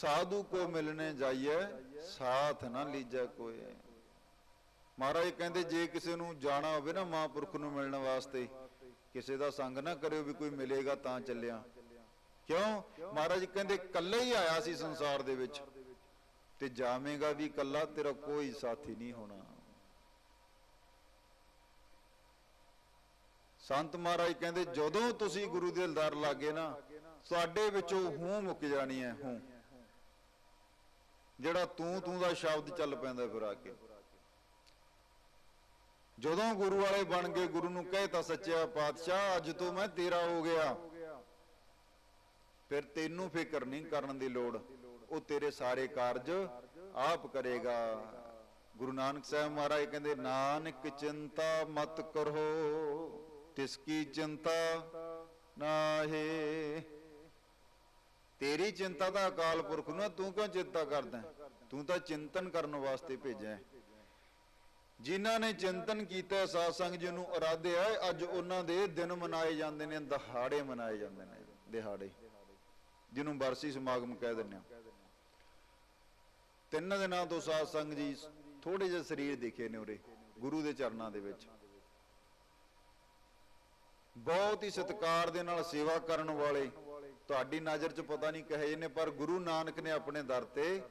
ਸਾਧੂ ਕੋ ਮਿਲਣੇ ਜਾਈਏ ਸਾਥ ਨਾ ਲੀਜੈ ਕੋਏ ਮਹਾਰਾਜ ਕਹਿੰਦੇ, ਜੇ ਕਿਸੇ ਨੂੰ ਜਾਣਾ ਹੋਵੇ ਨਾ ਮਹਾਂਪੁਰਖ ਨੂੰ ਮਿਲਣ ਵਾਸਤੇ, ਕਿਸੇ ਦਾ ਸੰਗ ਨਾ ਕਰਿਓ ਵੀ ਕੋਈ ਮਿਲੇਗਾ ਤਾਂ ਚੱਲਿਆ। ਕਿਉਂ? ਮਹਾਰਾਜ ਕਹਿੰਦੇ, ਇਕੱਲੇ ਹੀ ਆਇਆ ਸੀ ਸੰਸਾਰ ਦੇ ਵਿੱਚ। ਤੇ ਜਾਵੇਂਗਾ ਵੀ ਇਕੱਲਾ, ਤੇਰਾ ਕੋਈ ਸਾਥੀ ਨਹੀਂ ਹੋਣਾ। ਸੰਤ ਮਹਾਰਾਜ ਕਹਿੰਦੇ, ਜਦੋਂ ਤੁਸੀਂ ਗੁਰੂ ਦੇ ਦਿਲਦਾਰ ਲਾਗੇ ਨਾ ਤੁਹਾਡੇ ਵਿੱਚੋਂ ਹੂੰ ਮੁੱਕ ਜਾਣੀ ਹੈ ਹੂੰ। ਜਿਹੜਾ ਤੂੰ ਤੂੰ ਦਾ ਸ਼ਬਦ ਚੱਲ ਪੈਂਦਾ ਫਿਰ ਆ ਕੇ। ਜਦੋਂ ਗੁਰੂ ਵਾਲੇ ਬਣ ਗਏ ਗੁਰੂ ਨੂੰ ਕਹੇ ਤਾਂ ਸੱਚਿਆ ਪਾਤਸ਼ਾਹ, ਅੱਜ ਤੋਂ ਮੈਂ ਤੇਰਾ ਹੋ ਗਿਆ। ਫਿਰ ਤੈਨੂੰ ਫਿਕਰ ਨਹੀਂ ਕਰਨ ਦੀ ਲੋੜ। ਉਹ ਤੇਰੇ ਸਾਰੇ ਕਾਰਜ ਆਪ ਕਰੇਗਾ। ਗੁਰੂ ਨਾਨਕ ਸਾਹਿਬ ਮਹਾਰਾਜ ਕਹਿੰਦੇ, ਨਾਨਕ ਚਿੰਤਾ ਮਤ ਕਰੋ, ਤਿਸ ਕੀ ਚਿੰਤਾ ਨਾਹੀ ਤੇਰੀ ਚਿੰਤਾ ਤਾਂ ਅਕਾਲ ਪੁਰਖ ਨੂੰ ਤੂੰ ਕਿਉਂ ਚਿੰਤਾ ਕਰਦਾ? ਤੂੰ ਤਾਂ ਚਿੰਤਨ ਕਰਨ ਵਾਸਤੇ ਭੇਜਿਆ ਜਿਨ੍ਹਾਂ ਨੇ ਚਿੰਤਨ ਕੀਤਾ ਸਾਧ ਸੰਗ ਜੀ ਨੂੰ ਇਰਾਦੇ ਅੱਜ ਉਹਨਾਂ ਦੇ ਦਿਨ ਮਨਾਏ ਜਾਂਦੇ ਨੇ, ਦਿਹਾੜੇ ਮਨਾਏ ਜਾਂਦੇ ਨੇ, ਦਿਹਾੜੇ। ਜਿਹਨੂੰ ਬਰਸੀ ਸਮਾਗਮ ਕਹਿ ਦਿੰਦੇ ਆ ਤਿੰਨ ਦਿਨਾਂ ਤੋਂ ਸਾਧ ਸੰਗ ਜੀ ਥੋੜੇ ਜਿਹੇ ਸਰੀਰ ਦਿਖੇ ਨੇ ਉਰੇ, ਗੁਰੂ ਦੇ ਚਰਨਾਂ ਦੇ ਵਿੱਚ। ਬਹੁਤ ਹੀ ਸਤਿਕਾਰ ਦੇ ਨਾਲ ਸੇਵਾ ਕਰਨ ਵਾਲੇ ਤੁਹਾਡੀ ਨਜ਼ਰ 'ਚ ਪਤਾ ਨਹੀਂ ਕਹੇ ਨੇ, ਪਰ ਗੁਰੂ ਨਾਨਕ ਨੇ ਆਪਣੇ ਦਰ ਤੇ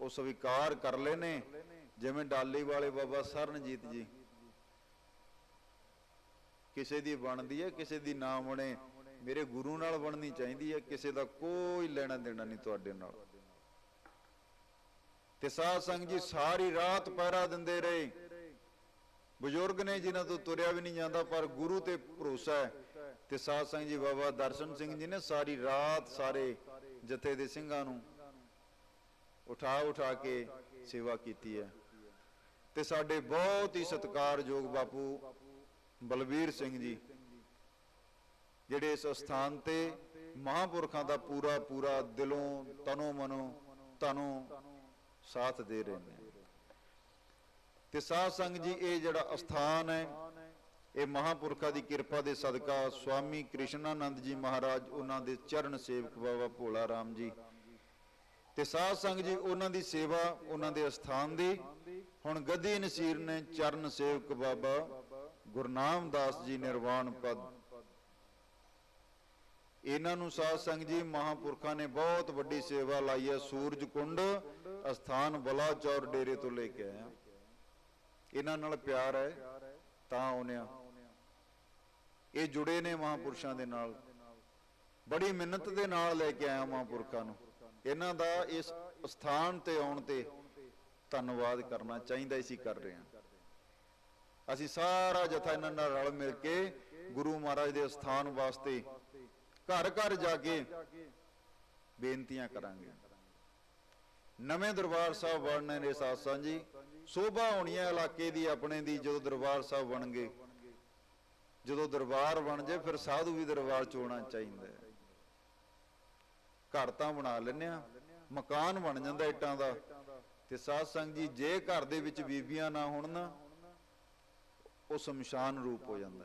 ਉਹ ਸਵੀਕਾਰ ਕਰ ਲਏ ਨੇ। ਜਿਵੇਂ ਡਾਲੀ ਵਾਲੇ ਬਾਬਾ ਸਰਨਜੀਤ ਜੀ। ਕਿਸੇ ਦੀ ਬਣਦੀ ਹੈ, ਕਿਸੇ ਦੀ ਨਾ ਬਣੇ। ਮੇਰੇ ਗੁਰੂ ਨਾਲ ਬਣਨੀ ਚਾਹੀਦੀ ਹੈ, ਕਿਸੇ ਦਾ ਕੋਈ ਲੈਣਾ ਦੇਣਾ ਨਹੀਂ ਤੁਹਾਡੇ ਨਾਲ। ਤੇ ਸਾਧ ਸੰਗ ਜੀ ਸਾਰੀ ਰਾਤ ਪਹਿਰਾ ਦਿੰਦੇ ਰਹੇ। ਬਜ਼ੁਰਗ ਨੇ ਜਿਨ੍ਹਾਂ ਤੋਂ ਤੁਰਿਆ ਵੀ ਨਹੀਂ ਜਾਂਦਾ, ਪਰ ਗੁਰੂ ਤੇ ਭਰੋਸਾ ਹੈ। ਤੇ ਸਾਧ ਸੰਗ ਜੀ ਬਾਬਾ ਦਰਸ਼ਨ ਸਿੰਘ ਜੀ ਨੇ ਸਾਰੀ ਰਾਤ ਸਾਰੇ ਜਥੇ ਦੇ ਸਿੰਘਾਂ ਨੂੰ ਉਠਾ ਉਠਾ ਕੇ ਸੇਵਾ ਕੀਤੀ ਹੈ। ਤੇ ਸਾਡੇ ਬਹੁਤ ਹੀ ਸਤਿਕਾਰਯੋਗ ਬਾਪੂ ਬਲਵੀਰ ਸਿੰਘ ਜੀ, ਜਿਹੜੇ ਇਸ ਸਥਾਨ ਤੇ ਮਹਾਂਪੁਰਖਾਂ ਦਾ ਪੂਰਾ ਪੂਰਾ ਦਿਲੋਂ, ਤਨੋਂ ਮਨੋਂ ਤਨੋਂ ਸਾਥ ਦੇ ਰਹੇ ਨੇ। ਤੇ ਸਾਧ ਸੰਗ ਜੀ, ਇਹ ਜਿਹੜਾ ਅਸਥਾਨ ਹੈ ਇਹ ਮਹਾਂਪੁਰਖਾਂ ਦੀ ਕਿਰਪਾ ਦੇ ਸਦਕਾ ਸਵਾਮੀ ਕ੍ਰਿਸ਼ਨਾਨੰਦ ਜੀ ਮਹਾਰਾਜ, ਉਹਨਾਂ ਦੇ ਚਰਨ ਸੇਵਕ ਬਾਬਾ ਭੋਲਾ ਰਾਮ ਜੀ। ਤੇ ਸਾਧ ਸੰਗ ਜੀ, ਉਹਨਾਂ ਦੀ ਸੇਵਾ, ਉਹਨਾਂ ਦੇ ਅਸਥਾਨ ਦੀ। ਹੁਣ ਗੱਦੀ ਨਸੀਰ ਨੇ ਚਰਨ ਸੇਵਕ ਬਾਬਾ ਗੁਰਨਾਮ ਦਾਸ ਜੀ ਨਿਰਵਾਣ ਪਦ। ਇਹਨਾਂ ਨੂੰ ਸਾਧ ਸੰਗ ਜੀ, ਮਹਾਂਪੁਰਖਾਂ ਨੇ ਬਹੁਤ ਵੱਡੀ ਸੇਵਾ ਲਾਈ ਹੈ। ਸੂਰਜ ਕੁੰਡ, ਅਸਥਾਨ ਬਲਾਚੌਰ ਡੇਰੇ ਤੋਂ ਲੈ ਕੇ ਆਇਆ। ਇਹਨਾਂ ਨਾਲ ਪਿਆਰ ਹੈ, ਤਾਂ ਆਉਨਿਆ ਇਹ ਜੁੜੇ ਨੇ ਮਹਾਂਪੁਰਸ਼ਾਂ ਦੇ ਨਾਲ। ਬੜੀ ਮਿਹਨਤ ਦੇ ਨਾਲ ਲੈ ਕੇ ਆਇਆ ਮਹਾਂਪੁਰਖਾਂ ਨੂੰ। ਇਹਨਾਂ ਦਾ ਇਸ ਸਥਾਨ ਤੇ ਆਉਣ ਤੇ ਧੰਨਵਾਦ ਕਰਨਾ ਚਾਹੀਦਾ ਸੀ ਕਰ ਰਹੇ ਹਾਂ। ਅਸੀਂ ਸਾਰਾ ਜਥਾ ਇਹਨਾਂ ਨਾਲ ਰਲ ਮਿਲ ਕੇ ਗੁਰੂ ਮਹਾਰਾਜ ਦੇ ਸਥਾਨ ਵਾਸਤੇ ਘਰ ਘਰ ਜਾ ਕੇ ਬੇਨਤੀਆਂ ਕਰਾਂਗੇ। ਨਵੇਂ ਦਰਬਾਰ ਸਾਹਿਬ ਬਣਨੇ ਨੇ ਸਾਸਾਂ ਜੀ ਸੋਭਾ ਹੋਣੀ ਹੈ ਇਲਾਕੇ ਦੀ ਆਪਣੇ ਦੀ ਜਦੋਂ ਦਰਬਾਰ ਸਾਹਿਬ ਬਣਗੇ ਜਦੋਂ ਦਰਬਾਰ ਬਣ ਜੇ, ਫਿਰ ਸਾਧੂ ਵੀ ਦਰਬਾਰ ਚ ਹੋਣਾ ਚਾਹੀਦਾ ਘਰ ਤਾਂ ਬਣਾ ਲੈਨੇ ਆ ਮਕਾਨ ਬਣ ਜਾਂਦਾ ਇੱਟਾਂ ਦਾ। ਤੇ ਸਾਧ ਸੰਗ ਜੀ, ਜੇ ਘਰ ਦੇ ਵਿੱਚ ਬੀਬੀਆਂ ਨਾ ਹੋਣ ਨਾ, ਉਹ ਸ਼ਮਸ਼ਾਨ ਰੂਪ ਹੋ ਜਾਂਦਾ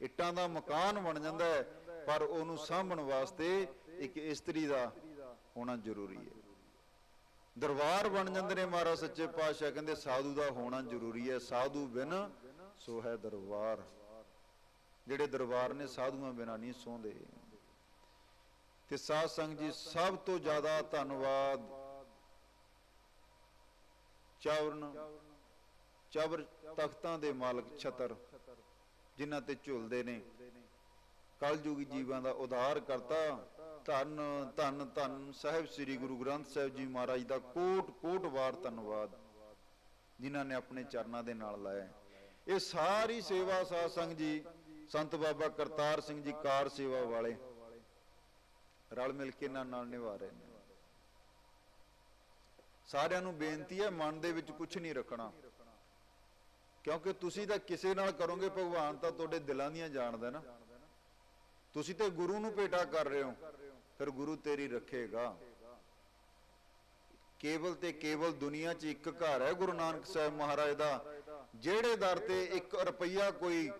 ਇੱਟਾਂ ਦਾ ਮਕਾਨ ਬਣ ਜਾਂਦਾ ਹੈ, ਪਰ ਉਹਨੂੰ ਸਾਂਭਣ ਵਾਸਤੇ ਇੱਕ ਇਸਤਰੀ ਦਾ ਹੋਣਾ ਜ਼ਰੂਰੀ ਹੈ। ਦਰਬਾਰ ਬਣ ਜਾਂਦੇ ਨੇ ਮਹਾਰਾਜ, ਸੱਚੇ ਪਾਤਸ਼ਾਹ ਕਹਿੰਦੇ, ਸਾਧੂ ਦਾ ਹੋਣਾ ਜ਼ਰੂਰੀ ਹੈ। ਸਾਧੂ ਬਿਨ ਸੋ ਹੈ ਦਰਬਾਰ। ਜਿਹੜੇ ਦਰਬਾਰ ਨੇ ਸਾਧੂਆਂ ਬਿਨਾ ਨਹੀਂ ਸੌਂਦੇ। ਤੇ ਸਾਧ ਸੰਗ ਜੀ, ਸਭ ਤੋਂ ਜ਼ਿਆਦਾ ਧੰਨਵਾਦ ਚਵਰਨ ਚਬਰ ਤਖਤਾਂ ਦੇ ਮਾਲਕ ਛਤਰ, ਜਿਨ੍ਹਾਂ ਤੇ ਝੁਲਦੇ ਨੇ। ਕਲਯੁਗੀ ਜੀਵਾਂ ਦਾ ਉਧਾਰ ਕਰਤਾ। ਧੰਨ ਧੰਨ ਧੰਨ ਸਾਹਿਬ ਸ੍ਰੀ ਗੁਰੂ ਗ੍ਰੰਥ ਸਾਹਿਬ ਜੀ ਮਹਾਰਾਜ ਦਾ ਕੋਟ ਕੋਟ ਵਾਰ ਧੰਨਵਾਦ, ਜਿਨ੍ਹਾਂ ਨੇ ਆਪਣੇ ਚਰਨਾਂ ਦੇ ਨਾਲ ਲਾਇਆ। ਇਹ ਸਾਰੀ ਸੇਵਾ ਸਾਧ ਸੰਗ ਜੀ ਸੰਤ ਬਾਬਾ ਕਰਤਾਰ ਸਿੰਘ ਜੀ ਕਾਰ ਸੇਵਾ ਵਾਲੇ। ਰਲ ਮਿਲ ਕੇ ਇਹਨਾਂ ਨਾਲ ਨਿਭਾ ਰਹੇ ਨੇ। ਸਾਰਿਆਂ ਨੂੰ ਬੇਨਤੀ ਹੈ, ਮਨ ਦੇ ਵਿੱਚ ਕੁਝ ਨਹੀਂ ਰੱਖਣਾ। ਕਿਉਂਕਿ ਤੁਸੀਂ ਤਾਂ ਕਿਸੇ ਨਾਲ ਕਰੋਗੇ, ਭਗਵਾਨ ਤਾਂ ਤੁਹਾਡੇ ਦਿਲਾਂ ਦੀਆਂ ਜਾਣਦਾ ਨਾ। ਤੁਸੀਂ ਤੇ ਗੁਰੂ ਨੂੰ ਭੇਟਾ ਕਰ ਰਹੇ ਹੋ, ਫਿਰ ਗੁਰੂ ਤੇਰੀ ਰੱਖੇਗਾ। ਕੇਵਲ ਤੇ ਕੇਵਲ ਦੁਨੀਆ 'ਚ ਇੱਕ ਘਰ ਹੈ ਗੁਰੂ ਨਾਨਕ ਸਾਹਿਬ ਮਹਾਰਾਜ ਦਾ। ਜਿਹੜੇ ਦਰ ਤੇ 1 ਰੁਪਈਆ ਕੋਈ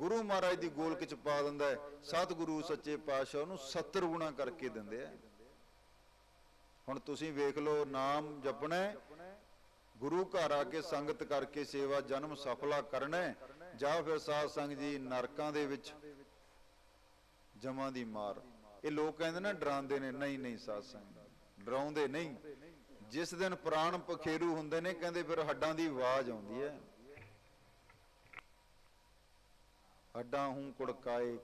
ਗੁਰੂ ਮਹਾਰਾਜ ਦੀ ਗੋਲਕ 'ਚ ਪਾ ਦਿੰਦਾ ਹੈ, ਸਤਿਗੁਰੂ ਸੱਚੇ ਪਾਤਸ਼ਾਹ ਨੂੰ 70 ਗੁਣਾ ਕਰਕੇ ਦਿੰਦੇ ਆ। ਹੁਣ ਤੁਸੀਂ ਵੇਖ ਲਓ, ਨਾਮ ਜਪਣਾ ਗੁਰੂ ਘਰ ਆ ਕੇ ਸੰਗਤ ਕਰਕੇ ਸੇਵਾ, ਜਨਮ ਸਫਲਾ ਕਰਨਾ ਜਾਂ ਫਿਰ ਸਾਧ ਸੰਗ ਜੀ ਨਰਕਾਂ ਦੇ ਵਿੱਚ ਜਮਾਂ ਦੀ ਮਾਰ। ਇਹ ਲੋਕ ਕਹਿੰਦੇ ਨਾ, ਡਰਾਉਂਦੇ ਨੇ, ਨਹੀਂ ਨਹੀਂ ਸਾਧ ਸੰਗ ਡਰਾਉਂਦੇ ਨਹੀਂ। ਜਿਸ ਦਿਨ ਪ੍ਰਾਣ ਪਖੇਰੂ ਹੁੰਦੇ ਨੇ, ਕਹਿੰਦੇ ਫਿਰ ਹੱਡਾਂ ਦੀ ਆਵਾਜ਼ ਆਉਂਦੀ ਹੈ। ਹੱਡਾਂ ਹੂੰ ਕੁੜਕਾਏ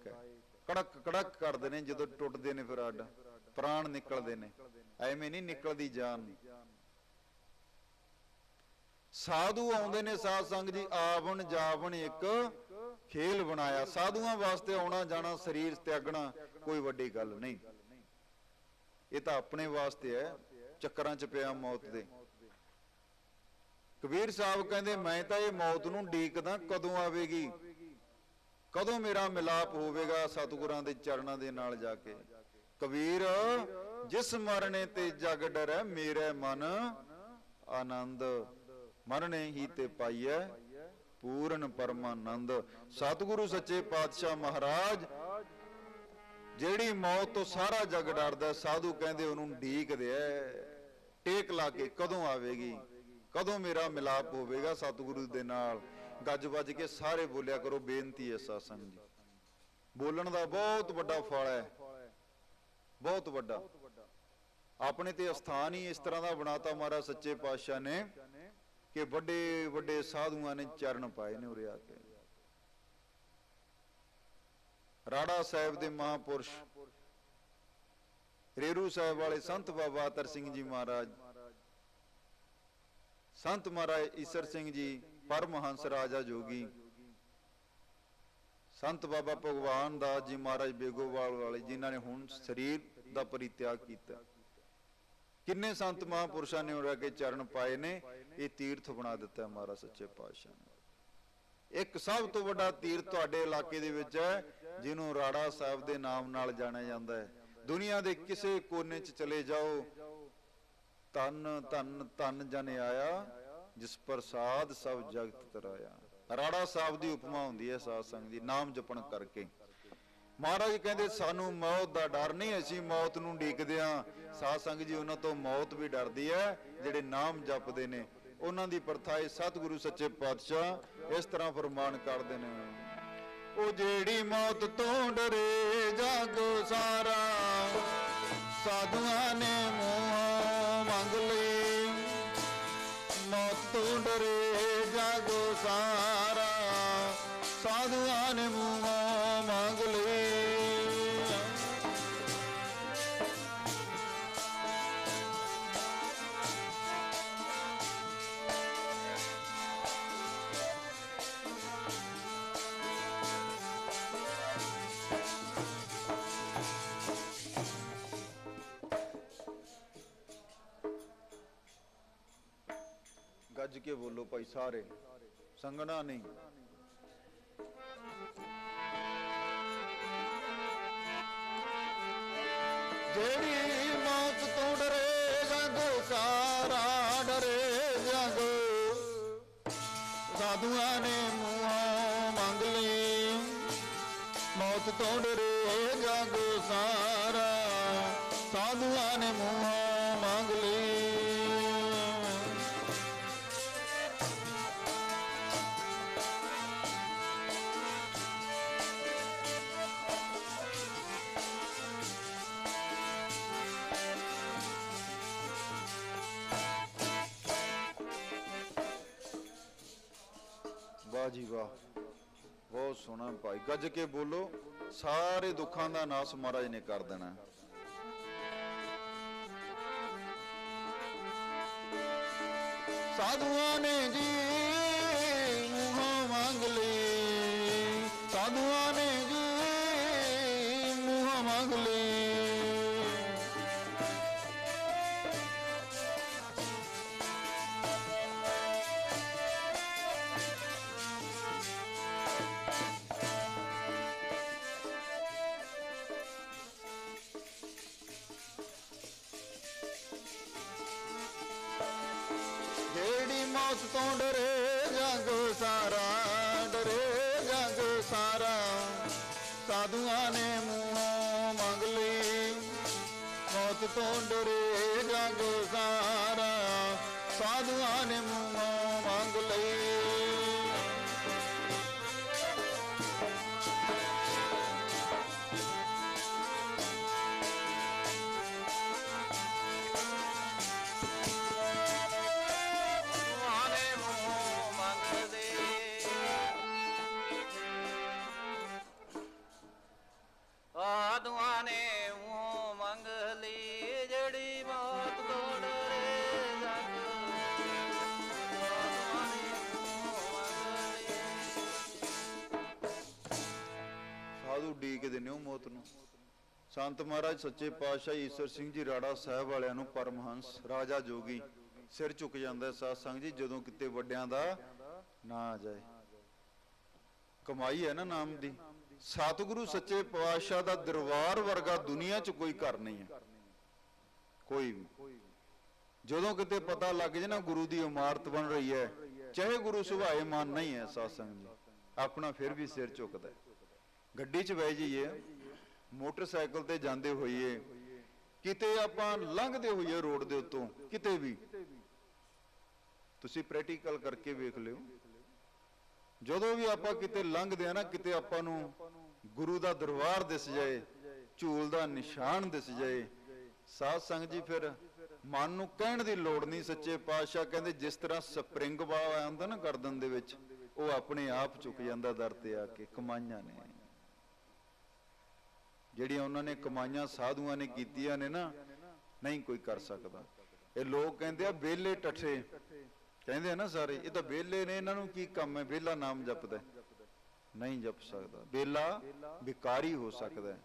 ਕੜਕ ਕੜਕ ਕਰਦੇ ਨੇ, ਜਦੋਂ ਟੁੱਟਦੇ ਨੇ ਫਿਰ ਹੱਡ ਪ੍ਰਾਣ ਨਿਕਲਦੇ ਨੇ। ਐਵੇਂ ਨਹੀਂ ਨਿਕਲਦੀ ਜਾਨ। ਸਾਧੂ ਆਉਂਦੇ ਨੇ ਸਾਧ ਸੰਗ ਜੀ, ਆਵਣ ਜਾਵਣ ਇੱਕ ਖੇਲ ਬਣਾਇਆ। ਸਾਧੂਆਂ ਵਾਸਤੇ ਆਉਣਾ ਜਾਣਾ, ਸਰੀਰ ਤਿਆਗਣਾ ਕੋਈ ਵੱਡੀ ਗੱਲ ਨਹੀਂ। ਇਹ ਤਾਂ ਆਪਣੇ ਵਾਸਤੇ ਹੈ, ਚੱਕਰਾਂ 'ਚ ਪਿਆ ਮੌਤ ਦੇ। ਕਬੀਰ ਸਾਹਿਬ ਕਹਿੰਦੇ, ਮੈਂ ਤਾਂ ਇਹ ਮੌਤ ਨੂੰ ਡੀਕਦਾ ਕਦੋਂ ਆਵੇਗੀ? ਕਦੋਂ ਮੇਰਾ ਮਿਲਾਪ ਹੋਵੇਗਾ ਸਤਿਗੁਰਾਂ ਦੇ ਚਰਨਾਂ ਦੇ ਨਾਲ ਜਾ ਕੇ? ਕਬੀਰ, ਜਿਸ ਮਰਨੇ ਤੇ ਜਗ ਡਰੈ, ਮੇਰੇ ਮਨ ਆਨੰਦ। ਮਰਨੇ ਹੀ ਤੇ ਪਾਈਐ ਪੂਰਨ ਪਰਮਾਨੰਦ। ਸਤਿਗੁਰੂ ਸੱਚੇ ਪਾਤਸ਼ਾਹ ਮਹਾਰਾਜ, ਜਿਹੜੀ ਮੌਤ ਤੋਂ ਸਾਰਾ ਜਗ ਡਰਦਾ, ਸਾਧੂ ਕਹਿੰਦੇ ਉਹਨੂੰ ਢੀਕਦੇ ਐ ਟੇਕ ਲਾ ਕੇ ਕਦੋਂ ਆਵੇਗੀ? ਕਦੋਂ ਮੇਰਾ ਮਿਲਾਪ ਹੋਵੇਗਾ ਸਤਿਗੁਰੂ ਦੇ ਨਾਲ? ਗੱਜ ਵੱਜ ਕੇ ਸਾਰੇ ਬੋਲਿਆ ਕਰੋ, ਬੇਨਤੀ ਹੈ ਸਾਸੰਗ ਜੀ। ਬੋਲਣ ਦਾ ਬਹੁਤ ਵੱਡਾ ਫਲ ਹੈ। ਬਹੁਤ ਵੱਡਾ। ਆਪਣੇ ਤੇ ਅਸਥਾਨ ਹੀ ਇਸ ਤਰ੍ਹਾਂ ਦਾ ਬਣਾਤਾ ਮਹਾਰਾਜ ਸੱਚੇ ਪਾਤਸ਼ਾਹ ਨੇ ਕਿ ਵੱਡੇ ਵੱਡੇ ਸਾਧੂਆਂ ਨੇ ਚਰਨ ਪਾਏ ਨੇ ਉਰੇ ਆ ਕੇ। ਰਾੜਾ ਸਾਹਿਬ ਦੇ ਮਹਾਪੁਰਸ਼, ਰੇਰੂ ਸਾਹਿਬ ਵਾਲੇ ਸੰਤ ਬਾਬਾ ਅਤਰ ਸਿੰਘ ਜੀ ਮਹਾਰਾਜ, ਸੰਤ ਮਹਾਰਾਜ ਈਸਰ ਸਿੰਘ ਜੀ ਪਰਮਹੰਸ ਰਾਜਾ ਜੋਗੀ। ਸੰਤ ਬਾਬਾ ਭਗਵਾਨ ਦਾਸ ਜੀ ਮਹਾਰਾਜ ਬੇਗੋਵਾਲ ਵਾਲੇ ਜਿਨ੍ਹਾਂ ਨੇ ਹੁਣ ਸਰੀਰ ਦਾ ਪਰਿਤਿਆਗ ਕੀਤਾ। ਕਿੰਨੇ ਸੰਤ ਮਹਾਪੁਰਸ਼ਾਂ ਨੇ ਉਰੇ ਕੇ ਚਰਨ ਪਾਏ ਨੇ, ਇਹ ਤੀਰਥ ਬਣਾ ਦਿੱਤਾ ਹੈ ਮਹਾਰਾਜ ਸੱਚੇ ਪਾਤਸ਼ਾਹ ਨੇ। ਇੱਕ ਸਭ ਤੋਂ ਵੱਡਾ ਤੀਰਥ ਤੁਹਾਡੇ ਇਲਾਕੇ ਦੇ ਵਿੱਚ ਹੈ, ਜਿਹਨੂੰ ਰਾੜਾ ਸਾਹਿਬ ਦੇ ਨਾਮ ਨਾਲ ਜਾਣਿਆ ਜਾਂਦਾ ਹੈ। ਦੁਨੀਆ ਦੇ ਕਿਸੇ ਕੋਨੇ 'ਚ ਚਲੇ ਜਾਓ ਤਨ ਤਨ ਤਨ ਜਨ ਆਇਆ ਜਿਸ ਪ੍ਰਸਾਦ ਸਭ ਜਗਤ ਤਰਾਇਆ। ਰਾੜਾ ਸਾਹਿਬ ਦੀ ਉਪਮਾ ਹੁੰਦੀ ਹੈ ਸਾਧ ਸੰਗ ਦੀ, ਨਾਮ ਜਪਣ ਕਰਕੇ। ਮਹਾਰਾਜ ਕਹਿੰਦੇ, ਸਾਨੂੰ ਮੌਤ ਦਾ ਡਰ ਨਹੀਂ, ਅਸੀਂ ਮੌਤ ਨੂੰ ਢੀਕਦੇ ਆਂ ਸਾਧ ਸੰਗ ਜੀ, ਉਹਨਾਂ ਤੋਂ ਮੌਤ ਵੀ ਡਰਦੀ ਹੈ, ਜਿਹੜੇ ਨਾਮ ਜਪਦੇ ਨੇ। ਉਹਨਾਂ ਦੀ ਪਰਥਾਏ ਸਤਿਗੁਰੂ ਸੱਚੇ ਪਾਤਸ਼ਾਹ ਇਸ ਤਰ੍ਹਾਂ ਫਰਮਾਨ ਕਰਦੇ ਨੇ। ਉਹ ਜਿਹੜੀ ਮੌਤ ਤੋਂ ਡਰੇ, ਜਾਗੋ ਸਾਰਾ ਸਾਧੂਆਂ ਨੇ ਮੌਤ ਤੋਂ ਡਰੇ ਕੇ ਬੋਲੋ ਭਾਈ ਸਾਰੇ। ਸੰਗਣਾ ਨਹੀਂ। ਜਿਹੜੀ ਮੌਤ ਤੋਂ ਡਰੇ ਜਗ ਸਾਰਾ ਡਰੇ ਜਗ ਸਾਧੂਆਂ ਨੇ ਮੂੰਹੋਂ ਮੰਗ ਲਈ। ਮੌਤ ਤੋਂ ਡਰੇ ਭਾਈ, ਗੱਜ ਕੇ ਬੋਲੋ, ਸਾਰੇ ਦੁੱਖਾਂ ਦਾ ਨਾਸ ਮਹਾਰਾਜ ਨੇ ਕਰ ਦੇਣਾ। ਸਾਧੂਆਂ ਨੇ ਜੀ ਸਾਧੂਆਂ ਨੇ ਮੂੰਹੋਂ ਮੰਗ ਲਈ ਮੌਤ ਤੋਂ ਮੌਤ ਨੂੰ। ਸੰਤ ਮਹਾਰਾਜ ਸੱਚੇ ਪਾਤਸ਼ਾਹ ਈਸ਼ਵਰ ਸਿੰਘ ਜੀ ਰਾੜਾ ਸਾਹਿਬ ਵਾਲਿਆਂ ਨੂੰ ਪਰਮਹੰਸ, ਰਾਜਾ ਜੋਗੀ, ਸਿਰ ਝੁਕ ਜਾਂਦਾ ਸਾਧ ਸੰਗ ਜੀ ਜਦੋਂ ਕਿਤੇ ਵੱਡਿਆਂ ਦਾ ਨਾ ਆ ਜਾਏ। ਕਮਾਈ ਹੈ ਨਾ ਨਾਮ ਦੀ। ਸਤਿਗੁਰੂ ਸੱਚੇ ਪਾਤਸ਼ਾਹ ਦਾ ਦਰਬਾਰ ਵਰਗਾ ਦੁਨੀਆ 'ਚ ਕੋਈ ਘਰ ਨਹੀਂ ਹੈ। ਕੋਈ ਵੀ। ਜਦੋਂ ਕਿਤੇ ਪਤਾ ਲੱਗ ਜੇ ਨਾ ਗੁਰੂ ਦੀ ਇਮਾਰਤ ਬਣ ਰਹੀ ਹੈ, ਚਾਹੇ ਗੁਰੂ ਸੁਭਾਏ ਮਾਨ ਨਹੀਂ ਹੈ ਸਾਧ ਸੰਗ ਜੀ, ਆਪਣਾ ਫਿਰ ਵੀ ਸਿਰ ਝੁਕਦਾ ਗੱਡੀ 'ਚ ਬਹਿ ਜਾਈਏ। ਮੋਟਰਸਾਈਕਲ ਤੇ ਜਾਂਦੇ ਹੋਈਏ, ਕਿਤੇ ਆਪਾਂ ਲੰਘਦੇ ਹੋਈਏ ਰੋਡ ਦੇ ਉੱਤੋਂ, ਕਿਤੇ ਵੀ। ਤੁਸੀਂ ਪ੍ਰੈਕਟੀਕਲ ਕਰਕੇ ਵੇਖ ਲਿਓ। ਜਦੋਂ ਵੀ ਆਪਾਂ ਕਿਤੇ ਲੰਘਦੇ ਆ ਨਾ, ਕਿਤੇ ਆਪਾਂ ਨੂੰ ਗੁਰੂ ਦਾ ਦਰਬਾਰ ਦਿਸ ਜਾਏ, ਝੂਲ ਦਾ ਨਿਸ਼ਾਨ ਦਿਸ ਜਾਏ, ਸਾਧ ਸੰਗਤ ਜੀ ਫਿਰ ਮਨ ਨੂੰ ਕਹਿਣ ਦੀ ਲੋੜ ਨਹੀਂ ਸੱਚੇ ਪਾਤਸ਼ਾਹ, ਕਹਿੰਦੇ ਜਿਸ ਤਰ੍ਹਾਂ ਸਪਰਿੰਗ ਵਾਲਾ ਆਉਂਦਾ ਨਾ ਗਰਦਨ ਦੇ ਵਿੱਚ, ਉਹ ਆਪਣੇ ਆਪ ਚੁੱਕ ਜਾਂਦਾ ਦਰ ਤੇ ਆ ਕੇ, ਕਮਾਈਆਂ ਨੇ। ਜਿਹੜੀਆਂ ਉਹਨਾਂ ਨੇ ਕਮਾਈਆਂ ਸਾਧੂਆਂ ਨੇ ਕੀਤੀਆਂ ਨੇ ਨਾ, ਨਹੀਂ ਕੋਈ ਕਰ ਸਕਦਾ। ਇਹ ਲੋਕ ਕਹਿੰਦੇ ਆ, ਵਿਹਲੇ ਟੱਠੇ। ਕਹਿੰਦੇ ਆ ਨਾ ਸਾਰੇ, ਇਹ ਤਾਂ ਵਿਹਲੇ ਨੇ, ਇਹਨਾਂ ਨੂੰ ਕੀ ਕੰਮ ਹੈ? ਵਿਹਲਾ ਨਾਮ ਜਪਦਾ ਨਹੀਂ ਜਪ ਸਕਦਾ। ਵਿਹਲਾ ਵਿਕਾਰੀ ਹੋ ਸਕਦਾ ਹੈ।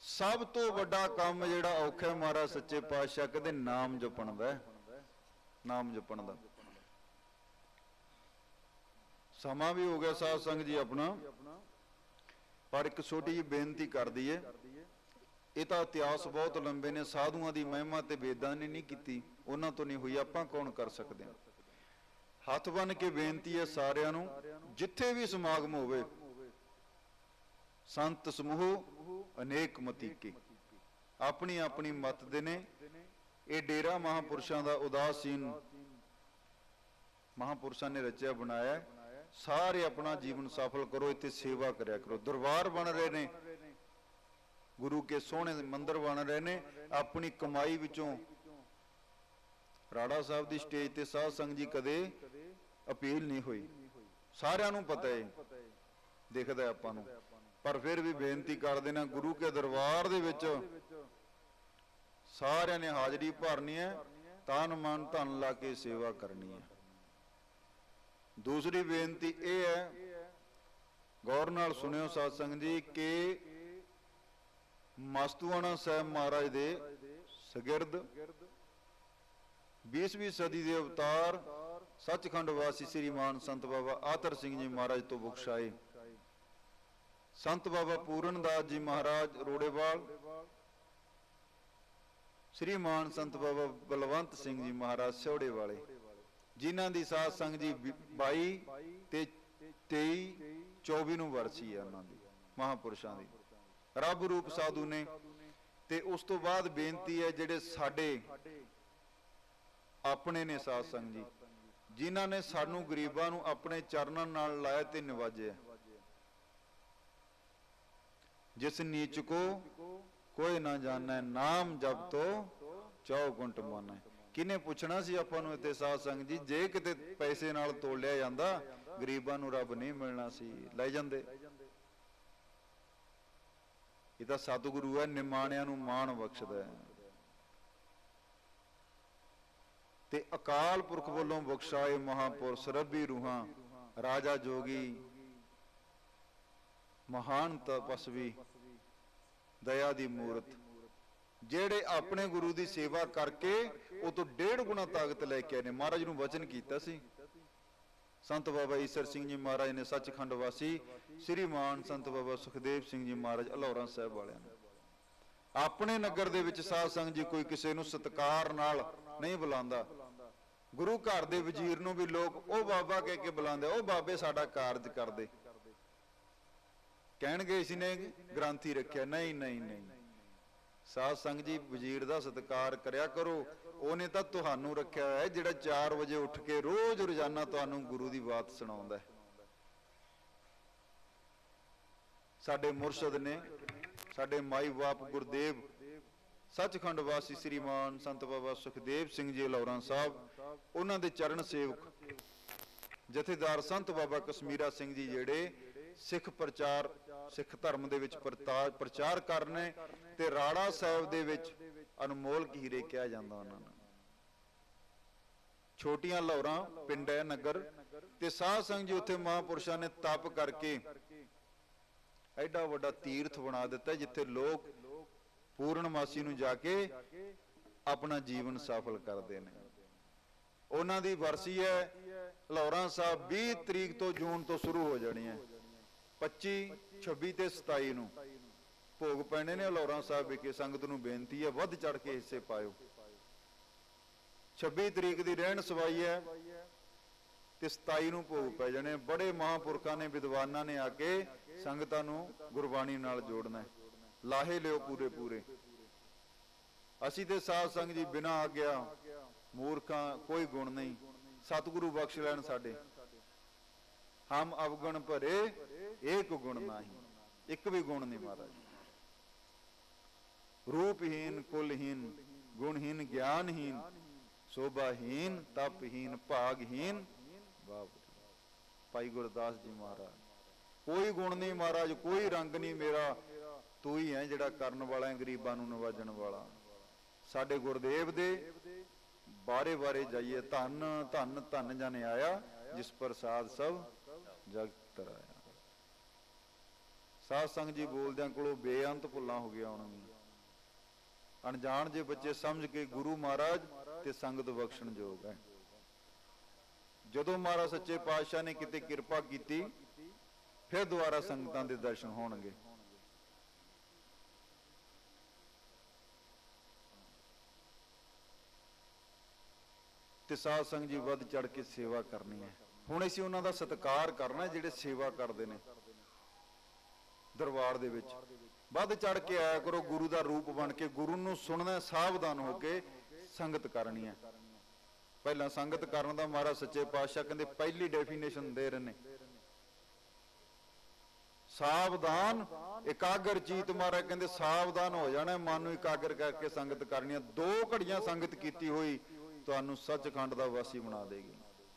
ਸਭ ਤੋਂ ਵੱਡਾ ਕੰਮ ਜਿਹੜਾ ਔਖਾ ਹੈ, ਮਹਾਰਾਜ ਸੱਚੇ ਪਾਤਸ਼ਾਹ ਕਹਿੰਦੇ ਨਾਮ ਜਪਣ ਦਾ ਨਾਮ ਜਪਣ ਦਾ। ਸਮਾਂ ਵੀ ਹੋ ਗਿਆ ਸਾਧ ਸੰਗ ਜੀ ਆਪਣਾ। ਪਰ ਇੱਕ ਛੋਟੀ ਜਿਹੀ ਬੇਨਤੀ ਕਰ ਦਈਏ ਇਹ ਤਾਂ ਇਤਿਹਾਸ ਬਹੁਤ ਲੰਬੇ ਨੇ, ਸਾਧੂਆਂ ਦੀ ਮਹਿਮਾ ਤੇ ਵੇਦਾਂ ਨੇ ਨਹੀਂ ਕੀਤੀ, ਉਹਨਾਂ ਤੋਂ ਨਹੀਂ ਹੋਈ, ਆਪਾਂ ਕੌਣ ਕਰ ਸਕਦੇ ਹਾਂ? ਹੱਥ ਬੰਨ ਕੇ ਬੇਨਤੀ ਹੈ ਸਾਰਿਆਂ ਨੂੰ, ਜਿੱਥੇ ਵੀ ਸਮਾਗਮ ਹੋਵੇ, ਸੰਤ ਸਮੂਹ ਅਨੇਕ ਮਤੀਕੇ ਆਪਣੀ ਆਪਣੀ ਮਤ ਦੇ ਨੇ। ਇਹ ਡੇਰਾ ਮਹਾਪੁਰਸ਼ਾਂ ਦਾ ਉਦਾਸੀਨ ਮਹਾਪੁਰਸ਼ਾਂ ਨੇ ਰਚਿਆ, ਬਣਾਇਆ। ਸਾਰੇ ਆਪਣਾ ਜੀਵਨ ਸਫਲ ਕਰੋ, ਇੱਥੇ ਸੇਵਾ ਕਰਿਆ ਕਰੋ। ਦਰਬਾਰ ਬਣ ਰਹੇ ਨੇ। ਗੁਰੂ ਕੇ ਸੋਹਣੇ ਮੰਦਿਰ ਬਣ ਰਹੇ ਨੇ। ਆਪਣੀ ਕਮਾਈ ਵਿੱਚੋਂ ਰਾੜਾ ਸਾਹਿਬ ਦੀ ਸਟੇਜ ਤੇ ਸਾਧ ਸੰਗਤ ਜੀ ਕਦੇ ਅਪੀਲ ਨਹੀਂ ਹੋਈ। ਸਾਰਿਆਂ ਨੂੰ ਪਤਾ ਹੈ ਦਿਖਦਾ ਆਪਾਂ ਨੂੰ। ਪਰ ਫਿਰ ਵੀ ਬੇਨਤੀ ਕਰਦੇ ਨੇ, ਗੁਰੂ ਕੇ ਦਰਬਾਰ ਦੇ ਵਿੱਚ ਸਾਰਿਆਂ ਨੇ ਹਾਜ਼ਰੀ ਭਰਨੀ ਹੈ। ਤਨ ਮਨ ਧਨ ਲਾ ਕੇ ਸੇਵਾ ਕਰਨੀ ਹੈ। ਦੂਸਰੀ ਬੇਨਤੀ ਇਹ ਹੈ, ਗੌਰ ਨਾਲ ਸੁਣਿਓ ਸਾਧ ਸੰਗਤ ਜੀ, ਕਿ ਮਸਤੂਆਣਾ ਸਾਹਿਬ ਮਹਾਰਾਜ ਦੇ ਸ਼ਗਿਰਦ 20ਵੀਂ ਸਦੀ ਦੇ ਅਵਤਾਰ ਸੱਚਖੰਡ ਵਾਸੀ ਸ੍ਰੀ ਮਾਨ ਸੰਤ ਬਾਬਾ ਆਤਰ ਸਿੰਘ ਜੀ ਮਹਾਰਾਜ ਤੋਂ ਬਖਸ਼ਾਏ। ਸੰਤ ਬਾਬਾ ਪੂਰਨ ਦਾਸ ਜੀ ਮਹਾਰਾਜ ਰੋੜੇਵਾਲ, ਸ੍ਰੀ ਮਾਨ ਸੰਤ ਬਾਬਾ ਬਲਵੰਤ ਸਿੰਘ ਜੀ ਮਹਾਰਾਜ ਸਿਉੜੇ ਵਾਲੇ ਜਿਨ੍ਹਾਂ ਦੀ ਸਾਧ ਸੰਗ ਜੀ 22 ਤੇ 23 24 ਨੂੰ ਵਰਸੀ ਹੈ ਉਹਨਾਂ ਦੀ, ਮਹਾਪੁਰਸ਼ਾਂ ਦੀ। ਰੱਬ ਰੂਪ ਸਾਧੂ ਨੇ। ਤੇ ਉਸ ਤੋਂ ਬਾਅਦ ਬੇਨਤੀ ਹੈ ਜਿਹੜੇ ਸਾਡੇ ਆਪਣੇ ਨੇ ਸਾਧ ਸੰਗਤ ਜੀ, ਜਿਨ੍ਹਾਂ ਨੇ ਸਾਨੂੰ ਗਰੀਬਾਂ ਨੂੰ ਆਪਣੇ ਚਰਨਾਂ ਨਾਲ ਲਾਇਆ ਤੇ ਨਿਵਾਜਿਆ। ਜਿਸ ਨੀਚ ਕੋ ਕੋਈ ਨਾ ਜਾਣੈ, ਨਾਮ ਜਪ ਤੋ ਚੌ ਗੁੰਟ ਮਾਨੈ ਕਿਨੇ ਪੁੱਛਣਾ ਸੀ ਆਪਾਂ ਨੂੰ ਇੱਥੇ ਸਾਧ ਸੰਗਤ ਜੀ? ਜੇ ਕਿਤੇ ਪੈਸੇ ਨਾਲ ਤੋਲਿਆ ਜਾਂਦਾ, ਗਰੀਬਾਂ ਨੂੰ ਰੱਬ ਨਹੀਂ ਮਿਲਣਾ ਸੀ। ਲੈ ਜਾਂਦੇ। ਇਹ ਤਾਂ ਸਤਿਗੁਰੂ ਹੈ, ਨਿਮਾਣਿਆਂ ਨੂੰ ਮਾਣ ਬਖਸ਼ਦਾ ਹੈ। ਤੇ ਅਕਾਲ ਪੁਰਖ ਵੱਲੋਂ ਬਖਸ਼ਾਏ ਮਹਾਪੁਰਸ਼, ਰੱਬੀ ਰੂਹਾਂ, ਰਾਜਾ ਜੋਗੀ, ਮਹਾਨ ਤਪਸਵੀ, ਦਇਆ ਦੀ ਮੂਰਤ। ਜਿਹੜੇ ਆਪਣੇ ਗੁਰੂ ਦੀ ਸੇਵਾ ਕਰਕੇ ਉਹ ਤੋਂ ਡੇਢ ਗੁਣਾ ਤਾਕਤ ਲੈ ਕੇ ਆਏ ਨੇ। ਮਹਾਰਾਜ ਨੂੰ ਵਚਨ ਕੀਤਾ ਸੀ। ਸੰਤ ਬਾਬਾ ਈਸਰ ਸਿੰਘ ਜੀ ਮਹਾਰਾਜ ਨੇ, ਸੱਚਖੰਡ ਵਾਸੀ ਸ੍ਰੀ ਮਾਨ ਸੰਤ ਬਾਬਾ ਸੁਖਦੇਵ ਸਿੰਘ ਜੀ ਮਹਾਰਾਜ, ਅਲੌਰਾ ਸਾਹਿਬ ਵਾਲਿਆਂ ਨੂੰ। ਆਪਣੇ ਨਗਰ ਦੇ ਵਿੱਚ ਸਾਧ ਸੰਗ ਜੀ ਕੋਈ ਕਿਸੇ ਨੂੰ ਸਤਕਾਰ ਨਾਲ ਨਹੀਂ ਬੁਲਾਉਂਦਾ। ਗੁਰੂ ਘਰ ਦੇ ਵਜ਼ੀਰ ਨੂੰ ਵੀ ਲੋਕ ਉਹ ਬਾਬਾ ਕਹਿ ਕੇ ਬੁਲਾਉਂਦੇ, ਉਹ ਬਾਬੇ ਸਾਡਾ ਕਾਰਜ ਕਰਦੇ। ਕਹਿਣਗੇ ਇਸ ਨੇ ਗ੍ਰੰਥੀ ਰੱਖਿਆ, ਨਹੀਂ ਨਹੀਂ ਨਹੀਂ। ਸਾਧ ਸੰਗ ਜੀ, ਵਜ਼ੀਰ ਦਾ ਸਤਿਕਾਰ ਕਰਿਆ ਕਰੋ। ਉਹਨੇ ਤਾਂ ਤੁਹਾਨੂੰ ਰੱਖਿਆ ਹੋਇਆ ਹੈ, ਜਿਹੜਾ 4 ਵਜੇ ਉੱਠ ਕੇ ਰੋਜ਼ ਰੋਜ਼ਾਨਾ ਤੁਹਾਨੂੰ ਗੁਰੂ ਦੀ ਬਾਤ ਸੁਣਾਉਂਦਾ ਹੈ। ਸਾਡੇ ਮੁਰਸ਼ਦ ਨੇ, ਸਾਡੇ ਮਾਈ ਬਾਪ ਗੁਰਦੇਵ, ਸੱਚਖੰਡ ਵਾਸੀ ਸ੍ਰੀਮਾਨ ਸੰਤ ਬਾਬਾ ਸੁਖਦੇਵ ਸਿੰਘ ਜੀ ਲੌਰਾਂ ਸਾਹਿਬ, ਉਹਨਾਂ ਦੇ ਚਰਨ ਸੇਵਕ, ਜਥੇਦਾਰ ਸੰਤ ਬਾਬਾ ਕਸ਼ਮੀਰਾ ਸਿੰਘ ਜੀ ਜਿਹੜੇ ਸਿੱਖ ਪ੍ਰਚਾਰ ਸਿੱਖ ਧਰਮ ਦੇ ਵਿੱਚ ਪ੍ਰਤਾ- ਪ੍ਰਚਾਰ ਕਰਨੇ ਤੇ ਰਾੜਾ ਸਾਹਿਬ ਦੇ ਵਿੱਚ ਅਨਮੋਲ ਹੀਰੇ ਕਿਹਾ ਜਾਂਦਾ ਉਹਨਾਂ ਨੂੰ। ਛੋਟੀਆਂ ਲੌਰਾਂ ਪਿੰਡ ਹੈ, ਨਗਰ ਤੇ ਸਾਧ ਸੰਗ ਜੀ ਉੱਥੇ ਮਹਾਪੁਰਸ਼ਾਂ ਨੇ ਤਪ ਕਰਕੇ ਐਡਾ ਵੱਡਾ ਤੀਰਥ ਬਣਾ ਦਿੱਤਾ ਜਿੱਥੇ ਲੋਕ ਪੂਰਨਮਾਸੀ ਨੂੰ ਜਾ ਕੇ ਆਪਣਾ ਜੀਵਨ ਸਫਲ ਕਰਦੇ ਨੇ। ਉਹਨਾਂ ਦੀ ਵਰਸੀ ਹੈ ਲਾਹੌਰਾਂ ਸਾਹਿਬ 20 ਤਰੀਕ ਤੋਂ ਜੂਨ ਤੋਂ ਸ਼ੁਰੂ ਹੋ ਜਾਣੀ ਹੈ। 25 26 ਤੇ 27 ਨੂੰ। ਭੋਗ ਪੈਣੇ ਨੇ ਲਾਹੌਰਾਂ ਸਾਹਿਬ ਵਿਖੇ, ਸੰਗਤ ਨੂੰ ਬੇਨਤੀ ਹੈ, ਵੱਧ ਚੜ ਕੇ ਹਿੱਸੇ ਪਾਇਓ। 26 ਤਰੀਕ ਦੀ ਰਹਿਣ ਸਵਾਈ ਹੈ ਤੇ 27 ਨੂੰ ਭੋਗ ਪੈ ਜਾਣੇ। ਬੜੇ ਮਹਾਪੁਰਖਾਂ ਨੇ, ਵਿਦਵਾਨਾਂ ਨੇ ਆ ਕੇ ਸੰਗਤਾਂ ਨੂੰ ਗੁਰਬਾਣੀ ਨਾਲ ਜੋੜਨਾ ਹੈ। ਲਾਹੇ ਲਿਓ ਪੂਰੇ ਪੂਰੇ। ਅਸੀਂ ਤੇ ਸਾਧ ਸੰਗ ਜੀ ਬਿਨਾ ਆਗਿਆ, ਮੂਰਖਾਂ, ਕੋਈ ਗੁਣ ਨਹੀਂ। ਸਤਿਗੁਰੂ ਬਖਸ਼ ਲੈਣ ਸਾਡੇ। ਹਮ ਅਵਗੁਣ ਭਰੇ, ਏਕ ਗੁਣ ਨਹੀਂ। ਇੱਕ ਵੀ ਗੁਣ ਨਹੀਂ ਮਹਾਰਾਜ। ਰੂਪਹੀਨ, ਕੁਲਹੀਨ, ਗੁਣਹੀਨ, ਗਿਆਨਹੀਨ, ਸੋਭਾਹੀਨ, ਤਪਹੀਨ, ਭਾਗਹੀਨ। ਬਾਬੂ ਭਾਈ ਗੁਰਦਾਸ ਜੀ ਮਹਾਰਾਜ, ਕੋਈ ਗੁਣ ਨਹੀਂ ਮਹਾਰਾਜ, ਕੋਈ ਰੰਗ ਨਹੀਂ ਮੇਰਾ। ਤੂੰ ਹੀ ਹੈ ਜਿਹੜਾ ਕਰਨ ਵਾਲਾ ਹੈ, ਗਰੀਬਾਂ ਨੂੰ ਨਵਾਜਣ ਵਾਲਾ। ਸਾਡੇ ਗੁਰਦੇਵ ਦੇ ਬਾਰੇ ਬਾਰੇ ਜਾਈਏ। ਧੰਨ ਧੰਨ ਧੰਨ ਜਨ ਆਇਆ, ਜਿਸ ਪ੍ਰਸਾਦ ਸਭ ਜਗਤ ਤਰਾਇਆ ਸਾਧ ਸੰਗ ਜੀ ਬੋਲਦਿਆਂ ਕੋਲੋਂ ਬੇਅੰਤ ਭੁੱਲਾਂ ਹੋ ਗਿਆ ਉਹਨਾਂ ਨੂੰ ਅਣਜਾਣ ਜੇ ਬੱਚੇ ਸਮਝ ਕੇ ਗੁਰੂ ਮਹਾਰਾਜ ਤੇ ਸੰਗਤ ਬਖਸ਼ਣ ਯੋਗ ਹੈ। ਜਦੋਂ ਮਹਾਰਾਜ ਸੱਚੇ ਪਾਤਸ਼ਾਹ ਨੇ ਕਿਤੇ ਕਿਰਪਾ ਕੀਤੀ, ਫਿਰ ਦੁਬਾਰਾ ਸੰਗਤਾਂ ਦੇ ਦਰਸ਼ਨ ਹੋਣਗੇ। ਤੇ ਸਾਧ ਸੰਗ ਜੀ ਵੱਧ ਚੜ ਕੇ ਸੇਵਾ ਕਰਨੀ ਹੈ। ਹੁਣ ਅਸੀਂ ਉਹਨਾਂ ਦਾ ਸਤਿਕਾਰ ਕਰਨਾ ਜਿਹੜੇ ਸੇਵਾ ਕਰਦੇ ਨੇ ਦਰਬਾਰ ਦੇ ਵਿੱਚ। ਵੱਧ ਚੜ ਕੇ ਆਇਆ ਕਰੋ, ਗੁਰੂ ਦਾ ਰੂਪ ਬਣ ਕੇ, ਗੁਰੂ ਨੂੰ ਸੁਣਨਾ ਸਾਵਧਾਨ ਹੋ ਕੇ ਸੰਗਤ ਕਰਨੀ ਹੈ। ਪਹਿਲਾਂ ਸੰਗਤ ਕਰਨ ਦਾ ਮਹਾਰਾਜ ਸੱਚੇ ਪਾਤਸ਼ਾਹ ਕਹਿੰਦੇ, ਪਹਿਲੀ ਡੈਫੀਨੇਸ਼ਨ ਦੇ ਰਹੇ ਨੇ। ਸਾਵਧਾਨ, ਇਕਾਗਰ ਚੀਤ ਮਹਾਰਾਜ ਕਹਿੰਦੇ, ਸਾਵਧਾਨ ਹੋ ਜਾਣਾ ਮਨ ਨੂੰ ਇਕਾਗਰ ਕਰਕੇ ਸੰਗਤ ਕਰਨੀ ਹੈ। ਦੋ ਘੜੀਆਂ ਸੰਗਤ ਕੀਤੀ ਹੋਈ, ਤੁਹਾਨੂੰ ਸੱਚਖੰਡ ਦਾ ਵਾਸੀ ਬਣਾ ਦੇਗੀ।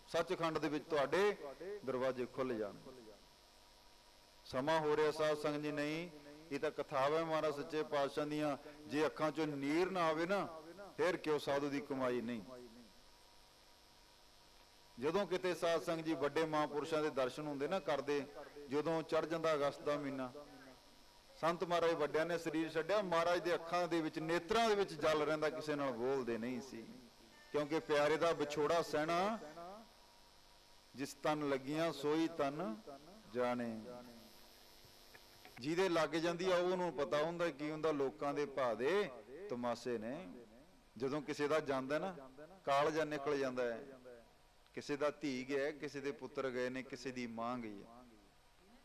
ਸੱਚਖੰਡ ਦੇ ਵਿੱਚ ਤੁਹਾਡੇ ਦਰਵਾਜ਼ੇ ਖੁੱਲ ਜਾਣ। ਸਮਾਂ ਹੋ ਰਿਹਾ ਸਾਧ ਸੰਗਤ ਜੀ, ਨਹੀਂ, ਇਹ ਤਾਂ ਕਥਾਵਾਂ ਮਹਾਰਾਜ ਸੱਚੇ ਪਾਤਸ਼ਾਹ ਦੀਆਂ, ਜੇ ਅੱਖਾਂ ਚੋਂ ਨੀਰ ਨਾ ਆਵੇ ਨਾ, ਫਿਰ ਕਿਉਂ ਸਾਧੂ ਦੀ ਕਮਾਈ ਨਹੀਂ? ਜਦੋਂ ਕਿਤੇ ਸਾਧ ਸੰਗਤ ਜੀ ਵੱਡੇ ਮਹਾਂਪੁਰਸ਼ਾਂ ਦੇ ਦਰਸ਼ਨ ਹੁੰਦੇ ਨਾ ਕਰਦੇ, ਜਦੋਂ ਚੜ ਜਾਂਦਾ ਅਗਸਤ ਦਾ ਮਹੀਨਾ, ਸੰਤ ਮਹਾਰਾਜ ਵੱਡਿਆਂ ਨੇ ਸਰੀਰ ਛੱਡਿਆ, ਮਹਾਰਾਜ ਦੇ ਅੱਖਾਂ ਦੇ ਵਿੱਚ, ਨੇਤਰਾਂ ਦੇ ਵਿੱਚ ਜਲ ਰਹਿੰਦਾ, ਕਿਸੇ ਨਾਲ ਬੋਲਦੇ ਨਹੀਂ ਸੀ। ਕਿਉਂਕਿ ਪਿਆਰੇ ਦਾ ਵਿਛੋੜਾ ਸਹਿਣਾ ਜਿਸ ਤਨ ਲੱਗੀਆਂ, ਸੋਈ ਤਨ ਜਾਣੇ। ਜਿਹਦੇ ਲੱਗ ਜਾਂਦੀ ਆ, ਉਹਨੂੰ ਪਤਾ ਹੁੰਦਾ ਕੀ ਹੁੰਦਾ ਲੋਕਾਂ ਦੇ ਭਾ ਦੇ ਤਮਾਸੇ ਨੇ। ਜਦੋਂ ਕਿਸੇ ਦਾ ਜਾਂਦਾ ਨਾ ਕਾਲਜਾ ਨਿਕਲ ਜਾਂਦਾ ਹੈ। ਕਿਸੇ ਦਾ ਧੀ ਗਿਆ, ਕਿਸੇ ਦੇ ਪੁੱਤਰ ਗਏ ਨੇ, ਕਿਸੇ ਦੀ ਮਾਂ ਗਈ ਹੈ।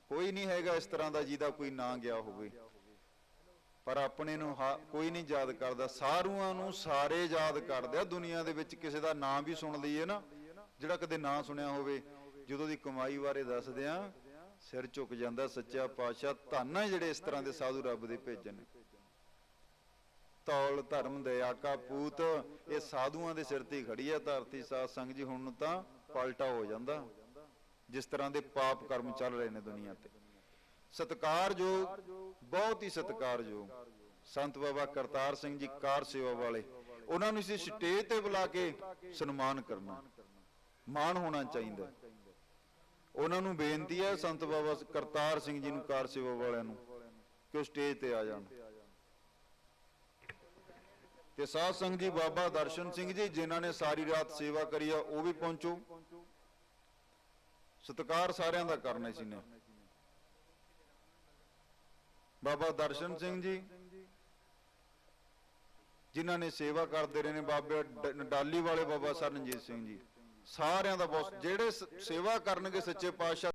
ਕੋਈ ਨਹੀਂ ਹੈਗਾ ਇਸ ਤਰ੍ਹਾਂ ਦਾ ਜਿਹਦਾ ਕੋਈ ਨਾਂ ਗਿਆ ਹੋਵੇ। ਪਰ ਆਪਣੇ ਨੂੰ ਹਾ- ਕੋਈ ਨਹੀਂ ਯਾਦ ਕਰਦਾ। ਸਾਰੂਆਂ ਨੂੰ ਸਾਰੇ ਯਾਦ ਕਰਦੇ ਆ। ਦੁਨੀਆ ਦੇ ਵਿੱਚ ਕਿਸੇ ਦਾ ਨਾਂ ਵੀ ਸੁਣ ਲਈਏ ਨਾ ਜਿਹੜਾ ਕਦੇ ਨਾਂ ਸੁਣਿਆ ਹੋਵੇ, ਜਦੋਂ ਦੀ ਕਮਾਈ ਬਾਰੇ ਦੱਸਦੇ ਆ, ਸਿਰ ਝੁਕ ਜਾਂਦਾ ਸੱਚਾ ਪਾਤਸ਼ਾਹ, ਧੰਨ ਜਿਹੜੇ ਇਸ ਤਰ੍ਹਾਂ ਦੇ ਸਾਧੂ ਰੱਬ ਦੇ ਭੇਜਣ। ਤੌਲ, ਧਰਮ, ਦਇਆ, ਕਾ ਪੂਤ, ਇਹ ਸਾਧੂਆਂ ਦੇ ਸਿਰ ਤੇ ਖੜੀ ਹੈ ਧਰਤੀ ਸਾਧ ਸੰਗ ਜੀ, ਹੁਣ ਨੂੰ ਤਾਂ ਪਲਟਾ ਹੋ ਜਾਂਦਾ। ਜਿਸ ਤਰ੍ਹਾਂ ਦੇ ਪਾਪ ਕਰਮ ਚੱਲ ਰਹੇ ਨੇ ਦੁਨੀਆ ਤੇ। ਸਤਿਕਾਰਯੋਗ, ਬਹੁਤ ਹੀ ਸਤਿਕਾਰਯੋਗ। ਸੰਤ ਬਾਬਾ ਕਰਤਾਰ ਸਿੰਘ ਜੀ, ਕਾਰ ਸੇਵਾ ਵਾਲੇ, ਉਹਨਾਂ ਨੂੰ ਇਸੇ ਸਟੇਜ ਤੇ ਬੁਲਾ ਕੇ ਸਨਮਾਨ ਕਰਨਾ। ਮਾਣ ਹੋਣਾ ਚਾਹੀਦਾ। ਉਹਨਾਂ ਨੂੰ ਬੇਨਤੀ ਹੈ ਸੰਤ ਬਾਬਾ ਕਰਤਾਰ ਸਿੰਘ ਜੀ ਨੂੰ ਕਾਰ ਸੇਵਾ ਵਾਲਿਆਂ ਨੂੰ ਕਿ ਉਹ ਸਟੇਜ ਤੇ ਆ ਜਾਣ। ਤੇ ਸਾਧ ਸੰਗਤ ਜੀ ਬਾਬਾ ਦਰਸ਼ਨ ਸਿੰਘ ਜੀ, ਜਿਨ੍ਹਾਂ ਨੇ ਸਾਰੀ ਰਾਤ ਸੇਵਾ ਕਰੀ ਆ, ਉਹ ਵੀ ਪਹੁੰਚੋ। ਸਤਿਕਾਰ ਸਾਰਿਆਂ ਦਾ ਕਰਨਾ ਸੀ ਨੇ। ਬਾਬਾ ਦਰਸ਼ਨ ਸਿੰਘ ਜੀ, ਜਿਨ੍ਹਾਂ ਨੇ ਸੇਵਾ ਕਰਦੇ ਰਹੇ ਨੇ, ਬਾਬੇ ਡਾਲੀ ਵਾਲੇ ਬਾਬਾ ਸਰਨਜੀਤ ਸਿੰਘ ਜੀ। ਸਾਰਿਆਂ ਦਾ ਬਹੁਤ ਜਿਹੜੇ ਸੇਵਾ ਕਰਨਗੇ ਸੱਚੇ ਪਾਤਸ਼ਾਹ